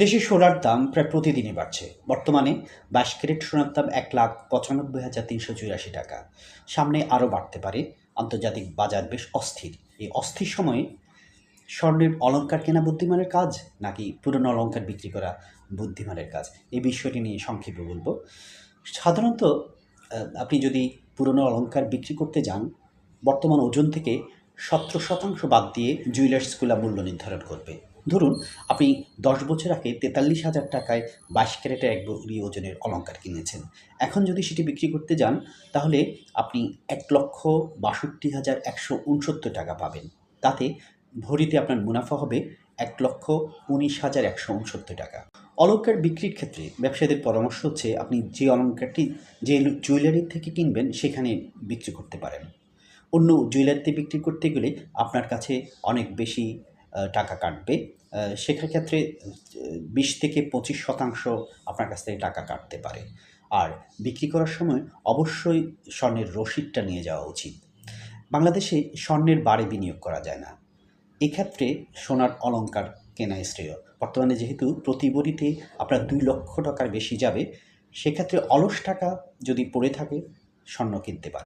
দেশে সোনার দাম প্রায় প্রতিদিনই বাড়ছে। বর্তমানে বাইশ ক্যারেট সোনার দাম এক লাখ পঁচানব্বই হাজার তিনশো চুরাশি টাকা। সামনে আরও বাড়তে পারে। আন্তর্জাতিক বাজার বেশ অস্থির। এই অস্থির সময়ে স্বর্ণের অলংকার কেনা বুদ্ধিমানের কাজ, নাকি পুরনো অলংকার বিক্রি করা বুদ্ধিমানের কাজ? এই বিষয়টি নিয়ে সংক্ষেপে বলব। সাধারণত আপনি যদি পুরনো অলংকার বিক্রি করতে যান, বর্তমান ওজন থেকে সতেরো শতাংশ বাদ দিয়ে জুয়েলার্সগুলো মূল্য নির্ধারণ করবে। ধরুন, আপনি দশ বছর আগে তেতাল্লিশ হাজার টাকায় বাইশ ক্যারেটের এক ভরি ওজনের অলংকার কিনেছেন। এখন যদি সেটি বিক্রি করতে যান, তাহলে আপনি এক লক্ষ বাষট্টি হাজার একশো উনসত্তর টাকা পাবেন। তাতে ভরিতে আপনার মুনাফা হবে এক লক্ষ উনিশ হাজার একশো উনসত্তর টাকা। অলংকার বিক্রির ক্ষেত্রে ব্যবসায়ীদের পরামর্শ হচ্ছে, আপনি যে অলংকারটি, যে জুয়েলারি থেকে কিনবেন, সেখানে বিক্রি করতে পারেন। অন্য জুয়েলারিতে বিক্রি করতে গেলে আপনার কাছে অনেক বেশি টাকা কাটবে। আহ, সেখার ক্ষেত্রে বিশ থেকে পঁচিশ শতাংশ আপনার কাছ থেকে টাকা কাটতে পারে। আর বিক্রি করার সময় অবশ্যই স্বর্ণের রসিদটা নিয়ে যাওয়া উচিত। বাংলাদেশে স্বর্ণের বারে বিনিয়োগ করা যায় না। এক্ষেত্রে সোনার অলংকার কেনা শ্রেয়। বর্তমানে যেহেতু প্রতি বড়িতে আপনার দুই লক্ষ টাকার বেশি যাবে সেক্ষেত্রে অলস টাকা যদি পড়ে থাকে স্বর্ণ কিনতে পারে।